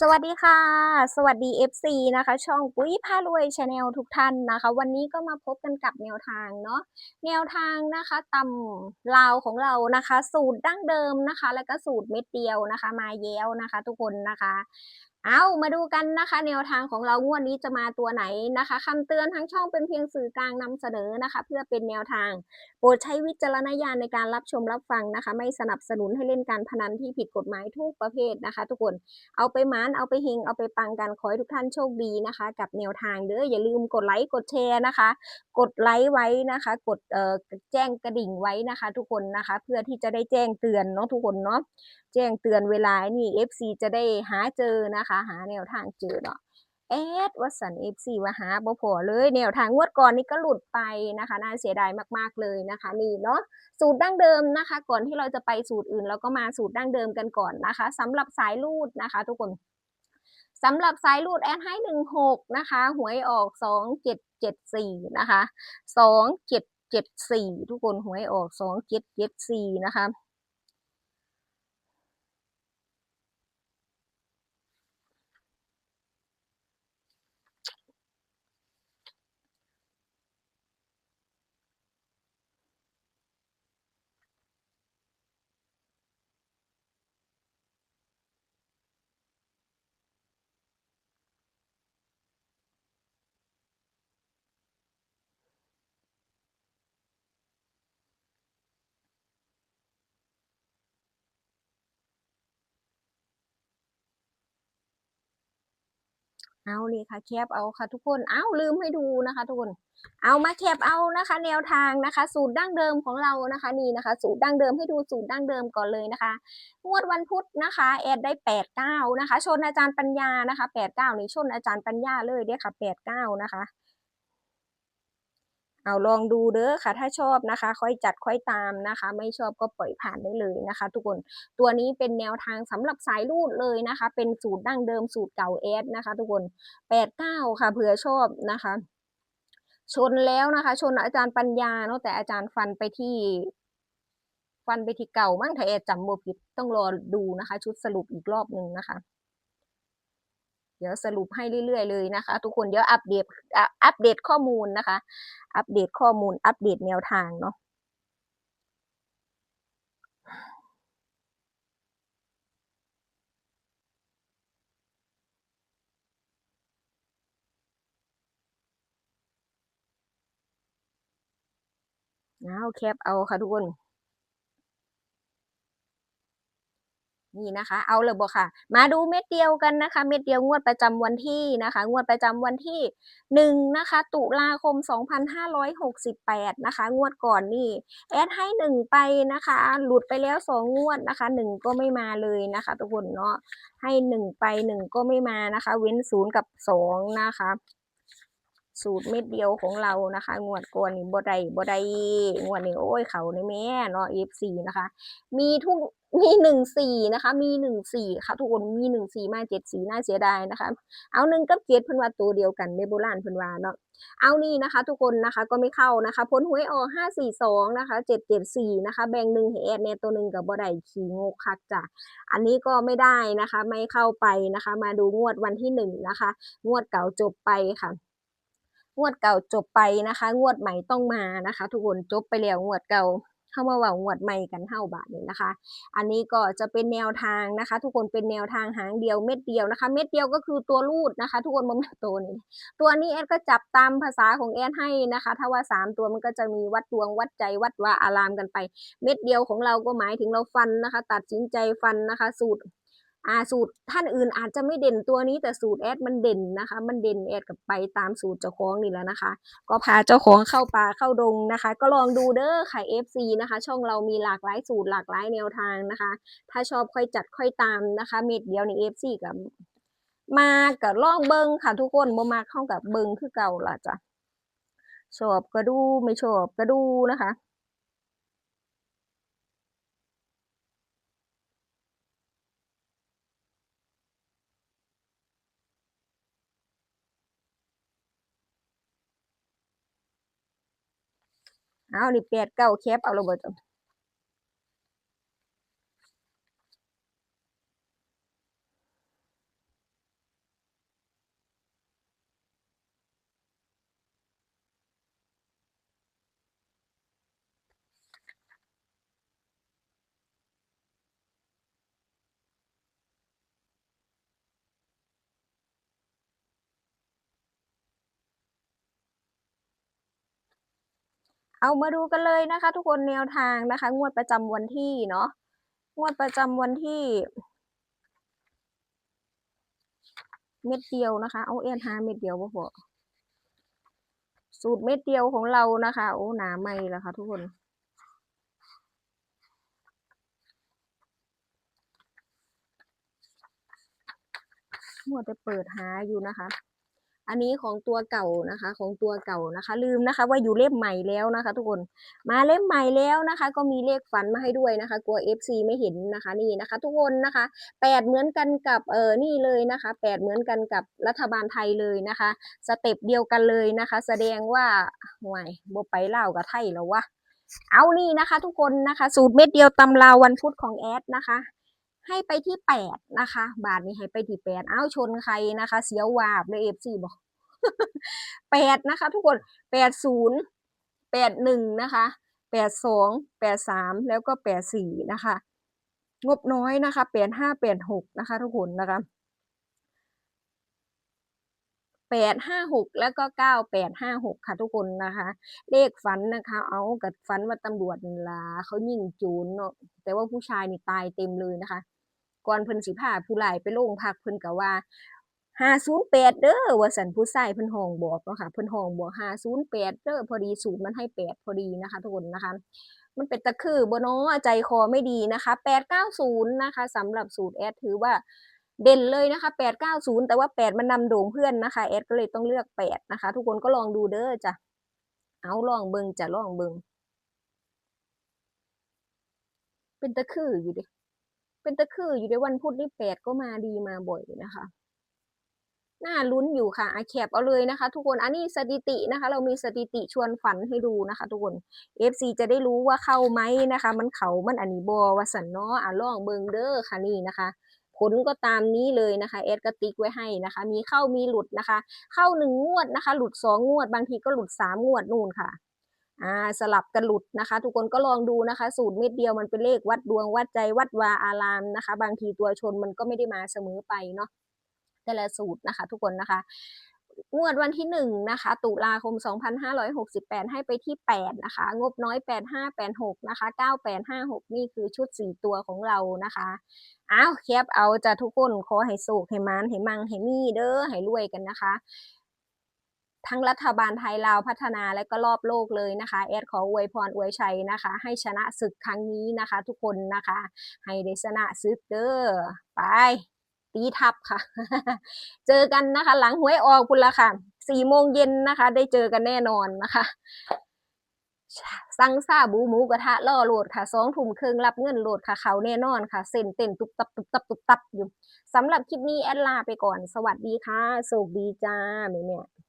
สวัสดีค่ะ สวัสดี FC นะคะ ช่องปุ้ยพารวยชาแนลทุกท่านนะคะ วันนี้ก็มาพบกันกับแนวทางเนาะแนวทางนะคะตำลาวของเรานะคะ สูตรดั้งเดิมนะคะ แล้วก็สูตรเม็ดเดียวนะคะ มาแย้วนะคะ ทุกคนนะคะ เอามาดูกันนะคะ แนวทางของเรางวดนี้จะมาตัวไหนนะคะคำเตือนทั้งช่องเป็นเพียงสื่อกลางนำเสนอนะคะ เพื่อเป็นแนวทาง โปรดใช้วิจารณญาณในการรับชมรับฟังนะคะ ไม่สนับสนุนให้เล่นการพนันที่ผิดกฎหมายทุกประเภทนะคะ ทุกคนเอาไปมานเอาไปเฮงเอาไปปังกันขอให้ทุกท่านโชคดีนะคะ กับแนวทางเด้ออย่าลืมกดไลค์กดแชร์นะคะ กดไลค์ไว้นะคะ กดเอ่อแจ้งกระดิ่งไว้นะคะ ทุกคนนะคะ เพื่อที่จะได้แจ้งเตือนเนาะทุกคนเนาะ แจ้งเตือนเวลานี่ FC จะได้หาเจอนะคะ หาแนวทางเจอเนาะแอดวัสัน FC ว่าหาบ่พอเลยแนวทางงวดก่อนนี่ก็หลุดไปนะคะ น่าเสียดายมากๆเลยนะคะ นี่เนาะสูตรดั้งเดิมนะคะ ก่อนที่เราจะไปสูตรอื่น เราก็มาสูตรดั้งเดิมกันก่อนนะคะสำหรับสายรูดนะคะ ทุกคนสำหรับสายรูดแอดให้หนึ่งหกนะคะหวยออกสองเจ็ดเจ็ดสี่นะคะสองเจ็ดเจ็ดสี่ทุกคนหวยออกสองเจ็ดเจ็ดสี่นะคะ เอานี่ค่ะแคบเอาค่ะทุกคนเอาลืมให้ดูนะคะทุกคน เอามาแคบเอานะคะ แนวทางนะคะ สูตรดั้งเดิมของเรานะคะนี่นะคะ สูตรดั้งเดิมให้ดูสูตรดั้งเดิมก่อนเลยนะคะงวดวันพุธนะคะแอดได้แปดเก้านะคะ ชนอาจารย์ปัญญานะคะแปดเก้านี่ชนอาจารย์ปัญญาเลยเด้ค่ะแปดเก้านะคะ เอาลองดูเด้อค่ะ ถ้าชอบนะคะ ค่อยจัดค่อยตามนะคะ ไม่ชอบก็ปล่อยผ่านได้เลยนะคะ ทุกคนตัวนี้เป็นแนวทางสำหรับสายรูดเลยนะคะ เป็นสูตรดั้งเดิมสูตรเก่าแอดนะคะ ทุกคนแปดเก้าค่ะเผื่อชอบนะคะ ชนแล้วนะคะ ชนอาจารย์ปัญญาเนาะแต่อาจารย์ฟันไปที่ฟันไปที่เก่ามั้งถ้าแอดจำบ่ผิดต้องรอดูนะคะ ชุดสรุปอีกรอบหนึ่งนะคะ ดี๋ยวสรุปให้เรื่อยๆเลยนะคะ ทุกคนเดี๋ยวอัปเดตอัปเดตข้อมูลนะคะ อัปเดตข้อมูลอัปเดตแนวทางเนาะเอาแคปเอาค่ะทุกคน นี่นะคะ เอาเลยบอกค่ะ มาดูเม็ดเดียวกันนะคะ เม็ดเดียวงวดประจำวันที่นะคะ งวดประจำวันที่หนึ่งนะคะ ตุลาคม 2568 นะคะ งวดก่อนนี่แอดให้หนึ่งไปนะคะ หลุดไปแล้วสองงวดนะคะหนึ่งก็ไม่มาเลยนะคะทุกคนเนาะให้หนึ่งไปหนึ่งก็ไม่มานะคะ เว้นศูนย์กับสองนะคะ สูตรเม็ดเดียวของเรานะคะ งวดก่อนนี่บ่ได้บ่ได้งวดนี้โอ้ยเขาในแม่เนาะ F4 นะคะ มีทุกมีหนึ่งสี่นะคะ มีหนึ่งสี่ค่ะทุกคนมีหนึ่งสี่มาเจ็ดสี่น่าเสียดายนะคะ เอาหนึ่งกับเจ็ดพิ่นวาตัวเดียวกันในโบราณพิ่นวาเนาะเอานี่นะคะ ทุกคนนะคะก็ไม่เข้านะคะพ้นหวยออกห้าสี่สองนะคะเจ็ดเจ็ดสี่นะคะแบ่งหนึ่งให้แอดเนี่ยตัวหนึ่งกับบ่ได้ขี่งกคักจ้ะอันนี้ก็ไม่ได้นะคะ ไม่เข้าไปนะคะ มาดูงวดวันที่หนึ่งนะคะ งวดเก่าจบไปค่ะ งวดเก่าจบไปนะคะ งวดใหม่ต้องมานะคะ ทุกคนจบไปแล้วงวดเก่าเข้ามาว่างวดใหม่กันเท่าบาทนี้นะคะ อันนี้ก็จะเป็นแนวทางนะคะ ทุกคนเป็นแนวทางหางเดียวเม็ดเดียวนะคะ เม็ดเดียวก็คือตัวรูดนะคะ ทุกคนมันตัวนี้ตัวนี้แอดก็จับตามภาษาของแอดให้นะคะ ถ้าว่าสามตัวมันก็จะมีวัดดวงวัดใจวัดว่าอารามกันไป เม็ดเดียวของเราก็หมายถึงเราฟันนะคะ ตัดสินใจฟันนะคะ สูตร อ่าสูตรท่านอื่นอาจจะไม่เด่นตัวนี้แต่สูตรแอดมันเด่นนะคะ มันเด่นแอดกับไปตามสูตรเจ้าของนี่แล้วนะคะ ก็พาเจ้าของเข้าป่าเข้าดงนะคะ ก็ลองดูเด้อค่ะ FC นะคะ ช่องเรามีหลากหลายสูตรหลากหลายแนวทางนะคะ ถ้าชอบค่อยจัดค่อยตามนะคะ เม็ดเดียวใน FC กับมากับลองเบิงค่ะทุกคนบ่มาเข้ากับเบิงคือเก่าล่ะจ้ะชอบก็ดูไม่ชอบก็ดูนะคะ เอานี่แปดเก้าแคปเอาระเบิด เอามาดูกันเลยนะคะ ทุกคนแนวทางนะคะ งวดประจำวันที่เนาะงวดประจำวันที่ เม็ดเดียวนะคะ เอาเอ็นหาเม็ดเดียวบ่พอสูตรเม็ดเดียวของเรานะคะ โอ้หนาไม่แล้วค่ะ ทุกคนมัวแต่เปิดหาอยู่นะคะ อันนี้ของตัวเก่านะคะ ของตัวเก่านะคะ ลืมนะคะ ว่าอยู่เล่มใหม่แล้วนะคะ ทุกคนมาเล่มใหม่แล้วนะคะ ก็มีเลขฝันมาให้ด้วยนะคะ กลัว FC ไม่เห็นนะคะนี่นะคะ ทุกคนนะคะแปดเหมือนกันกับเออนี่เลยนะคะแปดเหมือนกันกับรัฐบาลไทยเลยนะคะ สเต็ปเดียวกันเลยนะคะ แสดงว่าห่วยบ่ไปเล่ากับไทยแล้ววะเอานี่นะคะ ทุกคนนะคะ สูตรเม็ดเดียวตำราวันพุธของแอดนะคะ ให้ไปที่แปดนะคะ บาทนี้ให้ไปที่แปดเอ้าชนใครนะคะ เสียววาบเลยเอฟซีบอกแปดนะคะ ทุกคนแปดศูนย์แปดหนึ่งนะคะแปดสองแปดสามแล้วก็แปดสี่นะคะ งบน้อยนะคะแปดห้าแปดหกนะคะ ทุกคนนะคะแปดห้าหกแล้วก็เก้าแปดห้าหกค่ะทุกคนนะคะ เลขฝันนะคะ เอากับฝันว่าตำรวจลาเขายิงจูนเนาะแต่ว่าผู้ชายนี่ตายเต็มเลยนะคะ ก่อนเพิ่นสิพาผู้ร้ายไปโรงพักเพิ่นก็ว่า508เด้อว่าสันผู้ชายเพิ่นห้องบอกเนาะค่ะเพิ่นห้องบอก508เด้อพอดีสูตรมันให้8พอดีนะคะทุกคนนะคะ มันเป็นตะคือบ่เนาะใจคอไม่ดีนะคะ890นะคะสำหรับสูตรแอดถือว่าเด่นเลยนะคะ890แต่ว่า8มันนำโด่งเพื่อนนะคะแอดก็เลยต้องเลือก8นะคะ ทุกคนก็ลองดูเด้อจ้ะเอาลองเบิงจ้ะลองเบิงเป็นตะคืออยู่ด้ เป็นตะคืออยู่ในวันพุธนี่แปดก็มาดีมาบ่อยนะคะน่าลุ้นอยู่ค่ะอาแคปเอาเลยนะคะ ทุกคนอันนี้สถิตินะคะ เรามีสถิติชวนฝันให้ดูนะคะ ทุกคน FC จะได้รู้ว่าเข้าไหมนะคะ มันเขามันอันนี้บอวสันเนาะอะลองเบิงเด้อค่ะนี่นะคะผลก็ตามนี้เลยนะคะแอดก็ติ๊กไว้ให้นะคะ มีเข้ามีหลุดนะคะ เข้าหนึ่งงวดนะคะ หลุดสองงวด บางทีก็หลุดสามงวดนู่นค่ะ อ่าสลับกันหลุดนะคะ ทุกคนก็ลองดูนะคะ สูตรเม็ดเดียวมันเป็นเลขวัดดวงวัดใจวัดวาอารามนะคะ บางทีตัวชนมันก็ไม่ได้มาเสมอไปเนาะแต่ละสูตรนะคะ ทุกคนนะคะงวดวันที่หนึ่งนะคะ ตุลาคม 2568 ให้ไปที่ 8 นะคะ งบน้อย 8586 นะคะ 9856 นี่คือชุด 4 ตัวของเรานะคะอ้าวแคปเอาจะทุกคนขอให้สุขให้มานให้มังให้มีเด้อให้รวยกันนะคะ ทั้งรัฐบาลไทยลาวพัฒนาและก็รอบโลกเลยนะคะ แอดขออวยพรอวยชัยนะคะ ให้ชนะศึกครั้งนี้นะคะ ทุกคนนะคะ ให้ได้ชนะศึกเด้อไปตีทับค่ะ เจอกันนะคะ หลังหวยออกคุณละค่ะสี่โมงเย็นนะคะ ได้เจอกันแน่นอนนะคะสั่งซาบูหมูกระทะล่อโหลดค่ะสองถุ่มเครึ่องรับเงินโหลดค่ะเขาแน่นอนค่ะ เส้นเต้นตุบตับตุบตับตุบตับอยู่สำหรับคลิปนี้แอดลาไปก่อน สวัสดีค่ะโชคดีจ้าแม่เนี่ย